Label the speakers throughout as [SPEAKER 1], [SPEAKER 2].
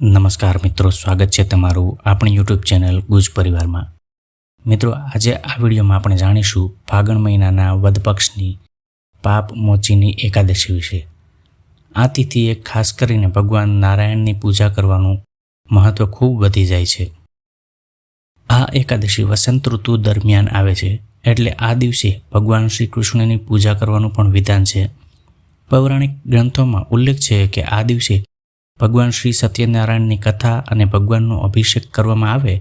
[SPEAKER 1] નમસ્કાર મિત્રો, સ્વાગત છે તમારું આપણી યુટ્યુબ ચેનલ ગુજ પરિવારમાં. મિત્રો, આજે આ વિડીયોમાં આપણે જાણીશું ફાગણ મહિનાના વધપક્ષની પાપ મોચીની એકાદશી વિશે. આ તિથિએ ખાસ કરીને ભગવાન નારાયણની પૂજા કરવાનું મહત્વ ખૂબ વધી જાય છે. આ એકાદશી વસંત ઋતુ દરમિયાન આવે છે, એટલે આ દિવસે ભગવાન શ્રી કૃષ્ણની પૂજા કરવાનું પણ વિધાન છે. પૌરાણિક ગ્રંથોમાં ઉલ્લેખ છે કે આ દિવસે ભગવાન શ્રી સત્યનારાયણની કથા અને ભગવાનનો અભિષેક કરવામાં આવે,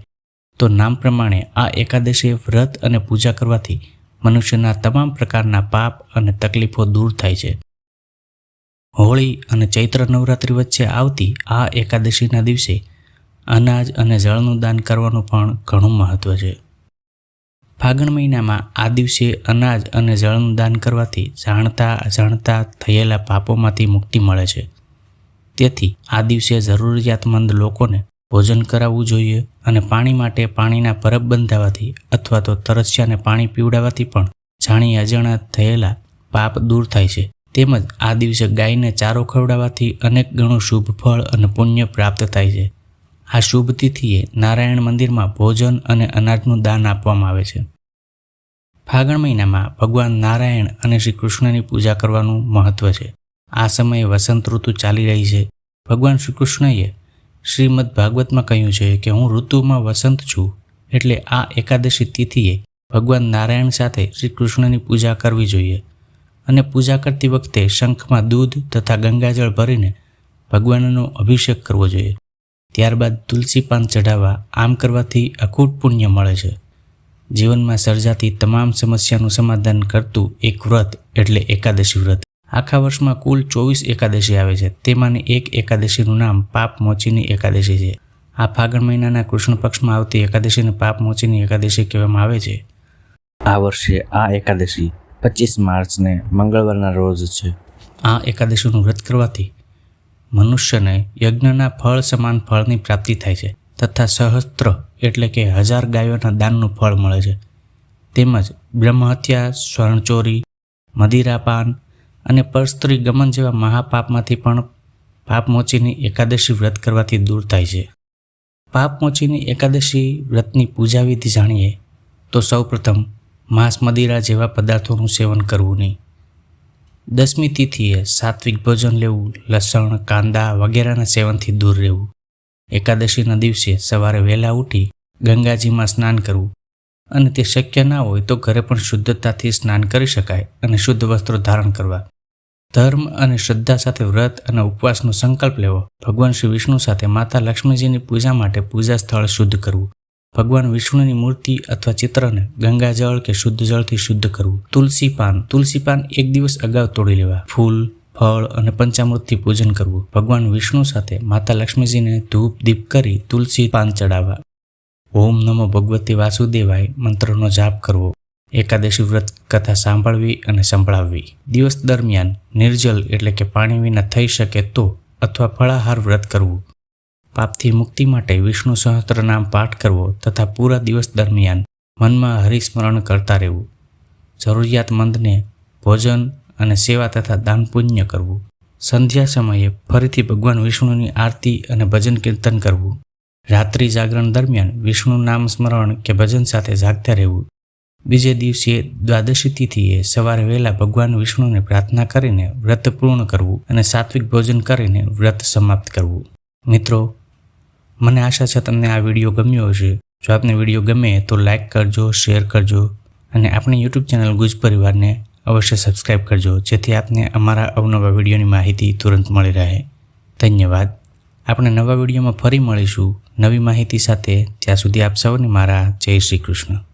[SPEAKER 1] તો નામ પ્રમાણે આ એકાદશીએ વ્રત અને પૂજા કરવાથી મનુષ્યના તમામ પ્રકારના પાપ અને તકલીફો દૂર થાય છે. હોળી અને ચૈત્ર નવરાત્રિ વચ્ચે આવતી આ એકાદશીના દિવસે અનાજ અને જળનું દાન કરવાનું પણ ઘણું મહત્વ છે. ફાગણ મહિનામાં આ દિવસે અનાજ અને જળનું દાન કરવાથી જાણતા અજાણતા થયેલા પાપોમાંથી મુક્તિ મળે છે. તેથી આ દિવસે જરૂરિયાતમંદ લોકોને ભોજન કરાવવું જોઈએ અને પાણી માટે પાણીના પરબ બંધાવવાથી અથવા તો તરસ્યાને પાણી પીવડાવવાથી પણ જાણી અજાણ્યા થયેલા પાપ દૂર થાય છે. તેમજ આ દિવસે ગાયને ચારો ખવડાવવાથી અનેક ગણું શુભ ફળ અને પુણ્ય પ્રાપ્ત થાય છે. આ શુભ તિથિએ નારાયણ મંદિરમાં ભોજન અને અનાજનું દાન આપવામાં આવે છે. ફાગણ મહિનામાં ભગવાન નારાયણ અને શ્રી કૃષ્ણની પૂજા કરવાનું મહત્વ છે. આ સમયે વસંત ઋતુ ચાલી રહી છે. ભગવાન શ્રી કૃષ્ણએ શ્રીમદ ભાગવતમાં કહ્યું છે કે હું ઋતુમાં વસંત છું એટલે આ એકાદશી તિથિએ ભગવાન નારાયણ સાથે શ્રી કૃષ્ણની પૂજા કરવી જોઈએ અને પૂજા કરતી વખતે શંખમાં દૂધ તથા ગંગાજળ ભરીને ભગવાનનો અભિષેક કરવો જોઈએ. ત્યારબાદ તુલસી પાન ચઢાવવા આમ કરવાથી અખૂટ પુણ્ય મળે છે. જીવનમાં સર્જાતી તમામ સમસ્યાનું સમાધાન કરતું એક વ્રત એટલે એકાદશી વ્રત. આખા વર્ષમાં કુલ ચોવીસ એકાદશી આવે છે. તેમાંની એક એકાદશીનું નામ પાપ મોચીની એકાદશી છે. આ ફાગણ મહિનાના કૃષ્ણ પક્ષમાં આવતી એકાદશીને પાપ મોચીની એકાદશી કહેવામાં આવે છે.
[SPEAKER 2] આ વર્ષે આ એકાદશી પચીસ માર્ચને મંગળવારના રોજ છે.
[SPEAKER 1] આ એકાદશીનું વ્રત કરવાથી મનુષ્યને યજ્ઞના ફળ સમાન ફળની પ્રાપ્તિ થાય છે તથા સહસ્ત્ર એટલે કે હજાર ગાયોના દાનનું ફળ મળે છે. તેમજ બ્રહ્મહત્યા સ્વર્ણચોરી મદિરાપાન અને પરસ્ત્રી ગમન જેવા મહાપાપમાંથી પણ પાપમોચીની એકાદશી વ્રત કરવાથી દૂર થાય છે. પાપમોચીની એકાદશી વ્રતની પૂજા વિધિ જાણીએ તો સૌપ્રથમ માંસ મદિરા જેવા પદાર્થોનું સેવન કરવું નહીં. દસમી તિથિએ સાત્વિક ભોજન લેવું, લસણ, કાંદા વગેરેના સેવનથી દૂર રહેવું. એકાદશીના દિવસે સવારે વહેલા ઉઠી ગંગાજીમાં સ્નાન કરવું. અને તે શક્ય ના હોય તો ઘરે પણ શુદ્ધતાથી સ્નાન કરી શકાય અને શુદ્ધ વસ્ત્રો ધારણ કરવા. ધર્મ અને શ્રદ્ધા સાથે વ્રત અને ઉપવાસનો સંકલ્પ લેવો. ભગવાન શ્રી વિષ્ણુ સાથે માતા લક્ષ્મીજીની પૂજા માટે પૂજા સ્થળ શુદ્ધ કરવું. ભગવાન વિષ્ણુની મૂર્તિ અથવા ચિત્રને ગંગાજળ કે શુદ્ધ જળથી શુદ્ધ કરવું. તુલસી પાન. તુલસી પાન એક દિવસ અગાઉ તોડી લેવા. ફૂલ, ફળ અને પંચામૃતથી પૂજન કરવું. ભગવાન વિષ્ણુ સાથે માતા લક્ષ્મીજીને ધૂપ દીપ કરી તુલસી પાન ચડાવવા. ઓમ નમો ભગવતી વાસુદેવાય મંત્રનો જાપ કરવો. એકાદશી વ્રત કથા સાંભળવી અને સંભળાવવી. દિવસ દરમિયાન નિર્જલ એટલે કે પાણી વિના થઈ શકે તો અથવા ફળાહાર વ્રત કરવું. પાપથી મુક્તિ માટે વિષ્ણુ સહસ્ત્ર નામ પાઠ કરવો તથા પૂરા દિવસ દરમિયાન મનમાં હરિસ્મરણ કરતા રહેવું. જરૂરિયાતમંદને ભોજન અને સેવા તથા દાન પુણ્ય કરવું. સંધ્યા સમયે ફરીથી ભગવાન વિષ્ણુની આરતી અને ભજન કીર્તન કરવું. રાત્રિ જાગરણ દરમિયાન વિષ્ણુ નામ સ્મરણ કે ભજન સાથે જાગતા રહેવું. બીજે દિવસે દ્વાદશી તિથિએ સવારે વહેલા ભગવાન વિષ્ણુને પ્રાર્થના કરીને વ્રત પૂર્ણ કરવું અને સાત્વિક ભોજન કરીને વ્રત સમાપ્ત કરવું. મિત્રો, મને આશા છે તમને આ વીડિયો ગમ્યો હશે. જો આપને વીડિયો ગમે તો લાઇક કરજો, શેર કરજો અને આપણી યુટ્યુબ ચેનલ ગુજ પરિવારને અવશ્ય સબસ્ક્રાઇબ કરજો, જેથી આપને અમારા અવનવા વિડીયોની માહિતી તુરંત મળી રહે. ધન્યવાદ. આપણે નવા વિડીયોમાં ફરી મળીશું. નવી માહિતી સાથે ત્યાં સુધી આપ સૌને મારા જય શ્રી કૃષ્ણ.